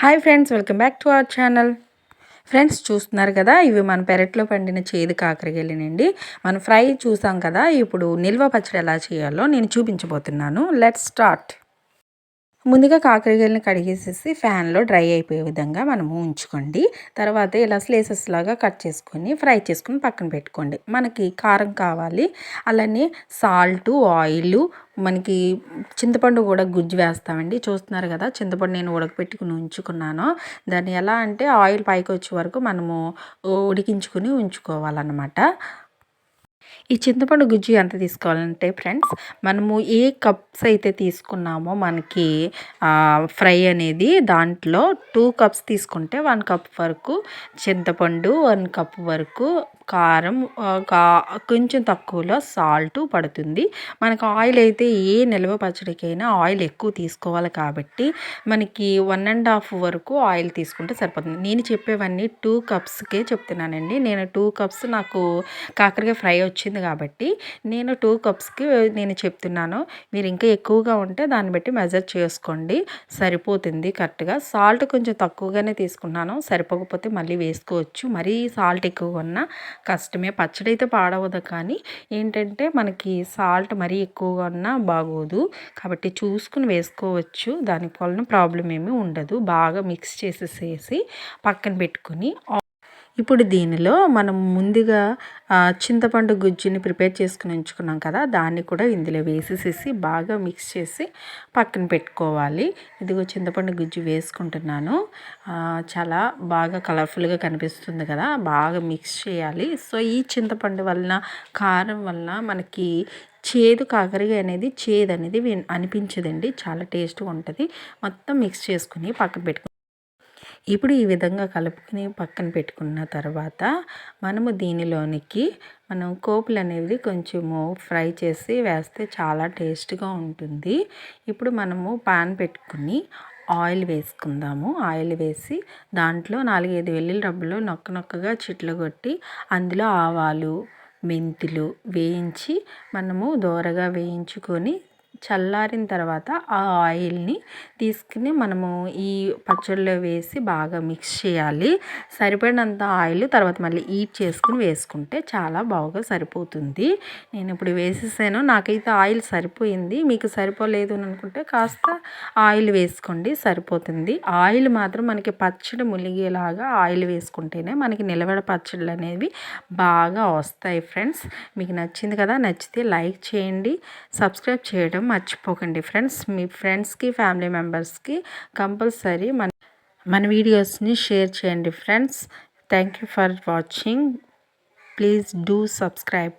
Hi friends welcome back to our channel. Friends చూస్తున్నారు కదా ఇవి మన పెరట్లో పండిన చేదు కాకరకాయలేనండి మనం ఫ్రై చూసాం కదా ఇప్పుడు నిల్వ పచ్చడి ఎలా చేయాలో నేను చూపించబోతున్నాను. Let start. ముందుగా కాకరకాయలను కడిగేసేసి ఫ్యాన్లో డ్రై అయిపోయే విధంగా మనము ఉంచుకోండి. తర్వాత ఇలా స్లేసెస్ లాగా కట్ చేసుకొని ఫ్రై చేసుకొని పక్కన పెట్టుకోండి. మనకి కారం కావాలి. అలానే సాల్ట్ ఆయిల్ మనకి చింతపండు కూడా గుజ్జు వేస్తామండి. చూస్తున్నారు కదా చింతపండు నేను ఉడకపెట్టుకుని ఉంచుకున్నాను. దాన్ని ఎలా అంటే ఆయిల్ పైకి వచ్చే వరకు మనము ఉడికించుకుని ఉంచుకోవాలన్నమాట. ఈ చింతపండు గుజ్జు ఎంత తీసుకోవాలంటే ఫ్రెండ్స్ మనము ఏ కప్స్ అయితే తీసుకున్నామో మనకి ఫ్రై అనేది దాంట్లో టూ కప్స్ తీసుకుంటే వన్ కప్ వరకు చింతపండు వన్ కప్ వరకు కారం కొంచెం తక్కువలో సాల్ట్ పడుతుంది. మనకు ఆయిల్ అయితే ఏ నిల్వ పచ్చడికైనా ఆయిల్ ఎక్కువ తీసుకోవాలి కాబట్టి మనకి వన్ అండ్ హాఫ్ వరకు ఆయిల్ తీసుకుంటే సరిపోతుంది. నేను చెప్పేవన్నీ టూ కప్స్కే చెప్తున్నానండి. నేను టూ కప్స్ నాకు కాకరకాయ ఫ్రై వచ్చింది కాబట్టి నేను టూ కప్స్కి నేను చెప్తున్నాను. మీరు ఇంకా ఎక్కువగా ఉంటే దాన్ని బట్టి మెజర్ చేసుకోండి. సరిపోతుంది కరెక్ట్గా సాల్ట్ కొంచెం తక్కువగానే తీసుకున్నాను. సరిపోకపోతే మళ్ళీ వేసుకోవచ్చు. మరీ సాల్ట్ ఎక్కువగా ఉన్నా కష్టమే. పచ్చడి అయితే పాడవదు కానీ ఏంటంటే మనకి సాల్ట్ మరీ ఎక్కువగా ఉన్నా బాగోదు. కాబట్టి చూసుకుని వేసుకోవచ్చు. దాని వలన ప్రాబ్లం ఏమీ ఉండదు. బాగా మిక్స్ చేసేసేసి పక్కన పెట్టుకుని ఇప్పుడు దీనిలో మనం ముందుగా చింతపండు గుజ్జుని ప్రిపేర్ చేసుకుని ఉంచుకున్నాం కదా దాన్ని కూడా ఇందులో వేసేసేసి బాగా మిక్స్ చేసి పక్కన పెట్టుకోవాలి. ఇదిగో చింతపండు గుజ్జు వేసుకుంటున్నాను. చాలా బాగా కలర్ఫుల్గా కనిపిస్తుంది కదా బాగా మిక్స్ చేయాలి. సో ఈ చింతపండు వలన కారం వలన మనకి చేదు కాకరగా అనేది చేదు అనేది అనిపించదండి. చాలా టేస్ట్గా ఉంటుంది. మొత్తం మిక్స్ చేసుకుని పక్కన పెట్టుకుని ఇప్పుడు ఈ విధంగా కలుపుకుని పక్కన పెట్టుకున్న తర్వాత మనము దీనిలోనికి మనం కోపులు అనేది కొంచెము ఫ్రై చేసి వేస్తే చాలా టేస్ట్గా ఉంటుంది. ఇప్పుడు మనము పాన్ పెట్టుకుని ఆయిల్ వేసుకుందాము. ఆయిల్ వేసి దాంట్లో నాలుగైదు వెల్లుల్లి రబ్బులు నొక్క నొక్కగా చిట్లు కొట్టి అందులో ఆవాలు మెంతులు వేయించి మనము దోరగా వేయించుకొని చల్లారిన తర్వాత ఆ ఆయిల్ని తీసుకుని మనము ఈ పచ్చడిలో వేసి బాగా మిక్స్ చేయాలి. సరిపడినంత ఆయిల్ తర్వాత మళ్ళీ ఈట్ చేసుకుని వేసుకుంటే చాలా బాగా సరిపోతుంది. నేను ఇప్పుడు వేసేసాను. నాకైతే ఆయిల్ సరిపోయింది. మీకు సరిపోలేదు అని అనుకుంటే కాస్త ఆయిల్ వేసుకోండి సరిపోతుంది. ఆయిల్ మాత్రం మనకి పచ్చడి ములిగేలాగా ఆయిల్ వేసుకుంటేనే మనకి నిలబడ పచ్చళ్ళు అనేవి బాగా వస్తాయి ఫ్రెండ్స్. మీకు నచ్చింది కదా నచ్చితే లైక్ చేయండి. సబ్స్క్రైబ్ చేయడం మర్చిపోకండి ఫ్రెండ్స్. మీ ఫ్రెండ్స్కి ఫ్యామిలీ మెంబర్స్కి కంపల్సరీ మన మన వీడియోస్ని షేర్ చేయండి friends. Thank you for watching. Please do subscribe.